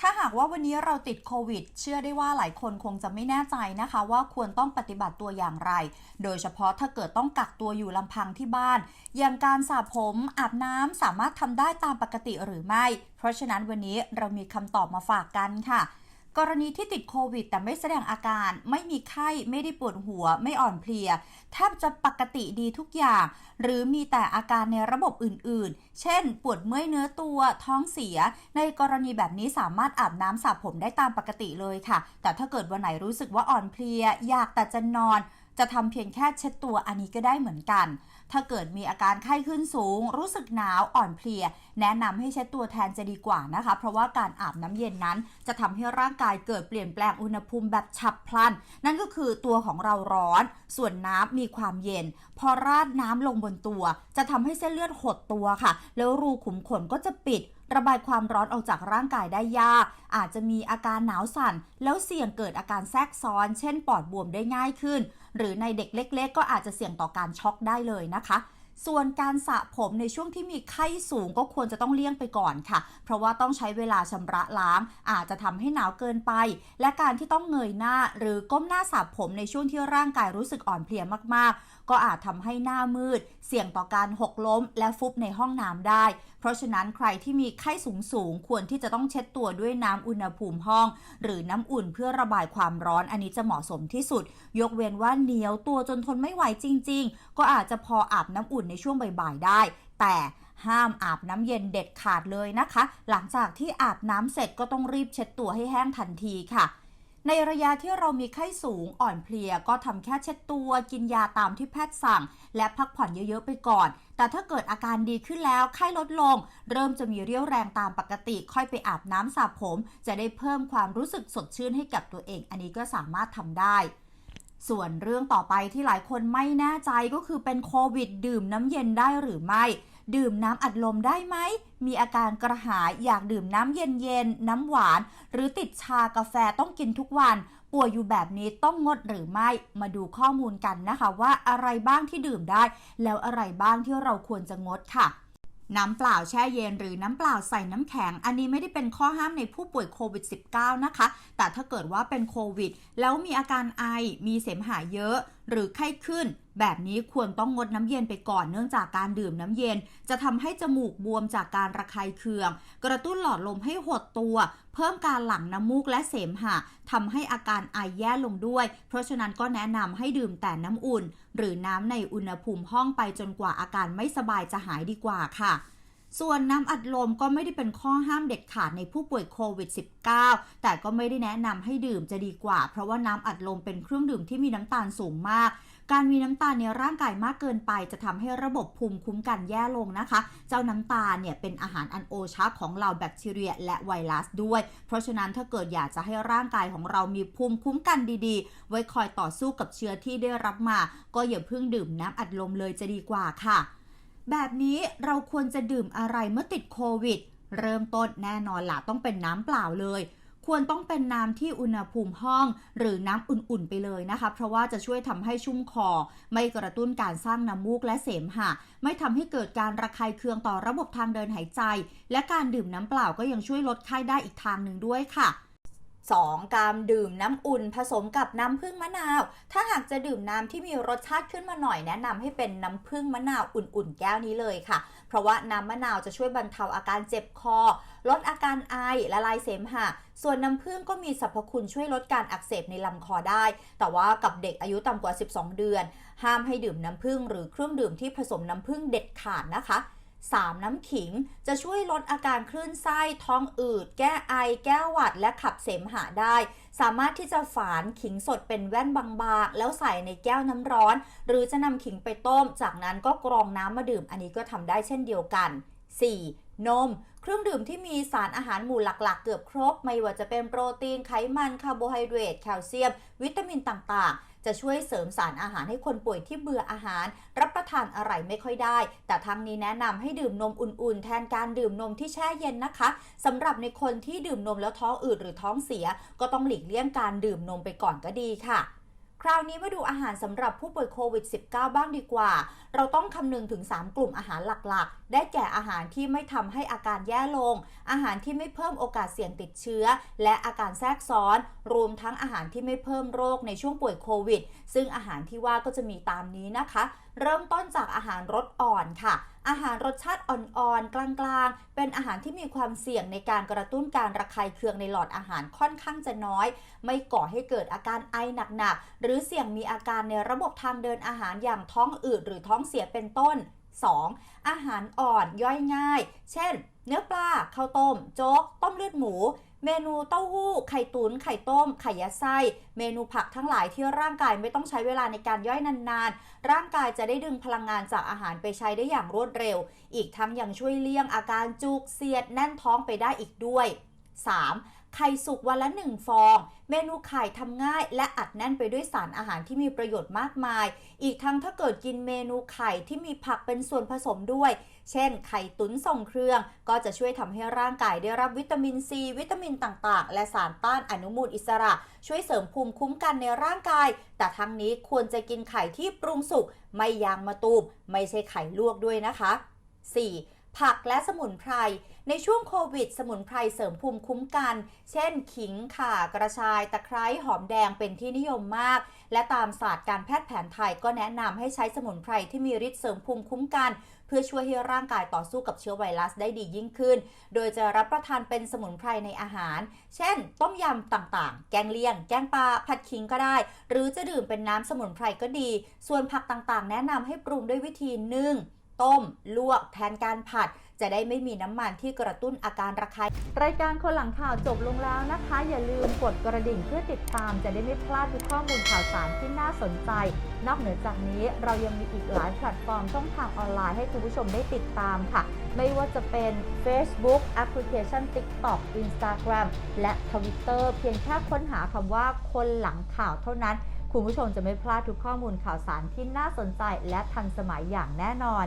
ถ้าหากว่าวันนี้เราติดโควิด เชื่อได้ว่าหลายคนคงจะไม่แน่ใจนะคะ ว่าควรต้องปฏิบัติตัวอย่างไร โดยเฉพาะถ้าเกิดต้องกักตัวอยู่ลำพังที่บ้าน อย่างการสระผมอาบน้ำสามารถทำได้ตามปกติหรือไม่ เพราะฉะนั้นวันนี้เรามีคำตอบมาฝากกันค่ะ กรณีที่ติดโควิด แต่ไม่แสดงอาการ ไม่มีไข้ไม่ได้ปวดหัว ไม่อ่อนเพลียแทบจะปกติดีทุกอย่าง หรือมีแต่อาการในระบบอื่นๆ เช่น ปวดเมื่อยเนื้อตัวท้องเสีย ในกรณีแบบนี้สามารถอาบน้ำสระผมได้ตามปกติเลยค่ะ แต่ถ้าเกิดวันไหนรู้สึกว่าอ่อนเพลีย อยากแต่จะนอน จะทำเพียงแค่เช็ดตัวอันนี้ก็ได้เหมือนกัน ถ้าเกิดมีอาการไข้ขึ้นสูง รู้สึกหนาวอ่อนเพลีย แนะนำให้เช็ดตัวแทนจะดีกว่านะคะ เพราะว่าการอาบน้ำเย็นนั้น จะทำให้ร่างกายเกิดเปลี่ยนแปลงอุณหภูมิแบบฉับพลัน นั่นก็คือตัวของเราร้อน ส่วนน้ำมีความเย็น พอราดน้ำลงบนตัว จะทำให้เส้นเลือดหดตัวค่ะ แล้วรูขุมขนก็จะปิด ระบายความร้อนออกจากร่างกายได้ยาก อาจจะมีอาการหนาวสั่น แล้วเสี่ยงเกิดอาการแทรกซ้อน เช่น ปอดบวมได้ง่ายขึ้น หรือในเด็กเล็ก ๆ ก็อาจจะเสี่ยงต่อการช็อกได้เลยนะคะส่วนการสระผมในช่วงที่มีไข้สูงก็ควรจะต้องเลี่ยงไปก่อนค่ะ เพราะว่าต้องใช้เวลาชำระล้าง อาจจะทำให้หนาวเกินไป และการที่ต้องเงยหน้า หรือก้มหน้าสระผมในช่วงที่ร่างกายรู้สึกอ่อนเพลียมากๆ ก็อาจทำให้หน้ามืด เสี่ยงต่อการหกล้ม และฟุบในห้องน้ำได้เราะฉะนั้นใครที่มีไข้สูงสูงควรที่จะต้องเช็ดตัวด้วยน้ำอุณหภูมิห้อง หรือน้ำอุ่นเพื่อระบายความร้อนอันนี้จะเหมาะสมที่สุด ยกเว้นว่าเหนียวตัวจนทนไม่ไหวจริง ๆ ก็อาจจะพออาบน้ำอุ่นในช่วงบ่ายๆได้ แต่ห้ามอาบน้ำเย็นเด็ดขาดเลยนะคะ หลังจากที่อาบน้ำเสร็จก็ต้องรีบเช็ดตัวให้แห้งทันทีค่ะ ในระยะที่เรามีไข้สูงอ่อนเพลียก็ทำแค่เช็ดตัวกินยาตามที่แพทย์สั่ง และพักผ่อนเยอะๆไปก่อน แต่ถ้าเกิดอาการดีขึ้นแล้วไข้ลดลง เริ่มจะมีเรี่ยวแรงตามปกติ ค่อยไปอาบน้ำสระผม จะได้เพิ่มความรู้สึกสดชื่นให้กับตัวเอง อันนี้ก็สามารถทำได้ส่วนเรื่องต่อไปที่หลายคนไม่แน่ใจก็คือเป็นโควิดดื่มน้ำเย็นได้หรือไม่ ดื่มน้ำอัดลมได้ไหม มีอาการกระหายอยากดื่มน้ำเย็นๆ น้ำหวาน หรือติดชากาแฟต้องกินทุกวันป่วยอยู่แบบนี้ต้องงดหรือไม่มาดูข้อมูลกันนะคะว่าอะไรบ้างที่ดื่มได้ แล้วอะไรบ้างที่เราควรจะงดค่ะน้ำเปล่าแช่เย็นหรือน้ำเปล่าใส่น้ำแข็ง อันนี้ไม่ได้เป็นข้อห้ามในผู้ป่วยโควิด -19 นะคะ แต่ถ้าเกิดว่าเป็นโควิด แล้วมีอาการไอ มีเสมหะเยอะ หรือไข้ขึ้น แบบนี้ควรต้องงดน้ำเย็นไปก่อนเนื่องจากการดื่มน้ำเย็น จะทำให้จมูกบวมจากการระคายเคือง กระตุ้นหลอดลมให้หดตัว เพิ่มการหลั่งน้ำมูกและเสมหะทำให้อาการไอแย่ลงด้วย เพราะฉะนั้นก็แนะนำให้ดื่มแต่น้ำอุ่น หรือน้ำในอุณหภูมิห้องไปจนกว่าอาการไม่สบายจะหายดีกว่าค่ะ ส่วนน้ำอัดลมก็ไม่ได้เป็นข้อห้ามเด็ดขาดในผู้ป่วยโควิด -19 แต่ก็ไม่ได้แนะนำให้ดื่มจะดีกว่า เพราะว่าน้ำอัดลมเป็นเครื่องดื่มที่มีน้ำตาลสูงมากการมีน้ำตาลในร่างกายมากเกินไป จะทำให้ระบบภูมิคุ้มกันแย่ลงนะคะ เจ้าน้ำตาลเนี่ยเป็นอาหารอันโอชะของเหล่าแบคทีเรีย และไวรัสด้วย เพราะฉะนั้นถ้าเกิดอยากจะให้ร่างกายของเรามีภูมิคุ้มกันดีๆ ไว้คอยต่อสู้กับเชื้อที่ได้รับมา ก็อย่าเพิ่งดื่มน้ำอัดลมเลยจะดีกว่าค่ะ แบบนี้เราควรจะดื่มอะไรเมื่อติดโควิด เริ่มต้นแน่นอนล่ะต้องเป็นน้ำเปล่าเลย ควรต้องเป็นน้ำที่อุณหภูมิห้อง หรือน้ำอุ่นๆไปเลยนะคะ เพราะว่าจะช่วยทำให้ชุ่มคอ ไม่กระตุ้นการสร้างน้ำมูกและเสมหะ ไม่ทำให้เกิดการระคายเคืองต่อระบบทางเดินหายใจ และการดื่มน้ำเปล่าก็ยังช่วยลดไข้ได้อีกทางหนึ่งด้วยค่ะ 2. การดื่มน้ำอุ่นผสมกับน้ำผึ้งมะนาว ถ้าหากจะดื่มน้ำที่มีรสชาติขึ้นมาหน่อยแนะนำให้เป็นน้ำผึ้งมะนาวอุ่นๆ แก้วนี้เลยค่ะ เพราะว่าน้ำมะนาวจะช่วยบรรเทาอาการเจ็บคอ ลดอาการไอละลายเสมหะ ส่วนน้ำผึ้งก็มีสรรพคุณช่วยลดการอักเสบในลำคอได้ แต่ว่ากับเด็กอายุต่ำกว่า 12 เดือน ห้ามให้ดื่มน้ำผึ้งหรือเครื่องดื่มที่ผสมน้ำผึ้งเด็ดขาดนะคะ 3. น้ำขิงจะช่วยลดอาการคลื่นไส้ท้องอืด แก้ไอ แก้หวัด และขับเสมหะได้ สามารถที่จะฝานขิงสดเป็นแว่นบางๆ แล้วใส่ในแก้วน้ำร้อน หรือจะนำขิงไปต้ม จากนั้นก็กรองน้ำมาดื่ม อันนี้ก็ทำได้เช่นเดียวกัน 4. นม เครื่องดื่มที่มีสารอาหารหมู่หลักๆ เกือบครบ ไม่ว่าจะเป็นโปรตีนไขมันคาร์โบไฮเดรตแคลเซียม วิตามินต่างๆ จะช่วยเสริมสารอาหารให้คนป่วยที่เบื่ออาหาร รับประทานอะไรไม่ค่อยได้ แต่ทั้งนี้แนะนำให้ดื่มนมอุ่นๆ แทนการดื่มนมที่แช่เย็นนะคะสำหรับในคนที่ดื่มนมแล้วท้องอืดหรือท้องเสีย ก็ต้องหลีกเลี่ยงการดื่มนมไปก่อนก็ดีค่ะคราวนี้มาดูอาหารสำหรับผู้ป่วยโควิด -19 บ้างดีกว่า เราต้องคำนึงถึง 3 กลุ่มอาหารหลักๆได้แก่อาหารที่ไม่ทำให้อาการแย่ลง อาหารที่ไม่เพิ่มโอกาสเสี่ยงติดเชื้อ และอาการแทรกซ้อน รวมทั้งอาหารที่ไม่เพิ่มโรคในช่วงป่วยโควิด ซึ่งอาหารที่ว่าก็จะมีตามนี้นะคะ เริ่มต้นจากอาหารรสอ่อนค่ะอาหารรสชาติอ่อนๆ กลางๆ เป็นอาหารที่มีความเสี่ยงในการกระตุ้นการระคายเคืองในหลอดอาหารค่อนข้างจะน้อย ไม่ก่อให้เกิดอาการไอหนักๆ หรือเสี่ยงมีอาการในระบบทางเดินอาหารอย่างท้องอืดหรือท้องเสียเป็นต้น 2. อาหารอ่อนย่อยง่าย เช่น เนื้อปลาข้าวต้ม โจ๊ก ต้มเลือดหมู เมนูเต้าหู้ ไข่ตุน๋นไข่ต้ม ไข่ยัดไส้ เมนูผักทั้งหลายที่ร่างกายไม่ต้องใช้เวลาในการย่อยนานๆ ร่างกายจะได้ดึงพลังงานจากอาหารไปใช้ได้อย่างรวดเร็ว อีกทั้งยังช่วยเลี่ยงอาการจุกเสียดแน่นท้องไปได้อีกด้วย 3. ไข่สุกวันละ 1 ฟอง เมนูไข่ทำง่าย และอัดแน่นไปด้วยสารอาหารที่มีประโยชน์มากมาย อีกทั้งถ้าเกิดกินเมนูไข่ที่มีผักเป็นส่วนผสมด้วย เช่น ไข่ตุ๋นส่งเครื่อง ก็จะช่วยทำให้ร่างกายได้รับวิตามินซี วิตามินต่างๆ และสารต้านอนุมูลอิสระ ช่วยเสริมภูมิคุ้มกันในร่างกาย แต่ทั้งนี้ควรจะกินไข่ที่ปรุงสุก ไม่ยางมะตูม ไม่ใช่ไข่ลวกด้วยนะคะ 4. ผักและสมุนไพร ในช่วงโควิด สมุนไพรเสริมภูมิคุ้มกัน เช่น ขิง ข่า กระชาย ตะไคร้ หอมแดงเป็นที่นิยมมาก และตามศาสตร์การแพทย์แผนไทยก็แนะนำให้ใช้สมุนไพรที่มีฤทธิ์เสริมภูมิคุ้มกันเพื่อช่วยให้ร่างกายต่อสู้กับเชื้อไวรัสได้ดียิ่งขึ้น โดยจะรับประทานเป็นสมุนไพรในอาหาร เช่น ต้มยำต่างๆ แกงเลียง แกงปลา ผัดขิงก็ได้ หรือจะดื่มเป็นน้ำสมุนไพรก็ดี ส่วนผักต่างๆ แนะนำให้ปรุงด้วยวิธีนึ่ง ต้ม ลวก แทนการผัด จะได้ไม่มีน้ำมันที่กระตุ้นอาการระคาย รายการคนหลังข่าวจบลงแล้วนะคะ อย่าลืมกดกระดิ่งเพื่อติดตาม จะได้ไม่พลาดทุกข้อมูลข่าวสารที่น่าสนใจ นอกเหนือจากนี้เรายังมีอีกหลายแพลตฟอร์มช่องทางออนไลน์ให้คุณผู้ชมได้ติดตามค่ะ ไม่ว่าจะเป็น Facebook แอปพลิเคชัน TikTok Instagram และ Twitter เพียงแค่ค้นหาคำว่าคนหลังข่าวเท่านั้นคุณผู้ชมจะไม่พลาดทุกข้อมูลข่าวสารที่น่าสนใจและทันสมัยอย่างแน่นอน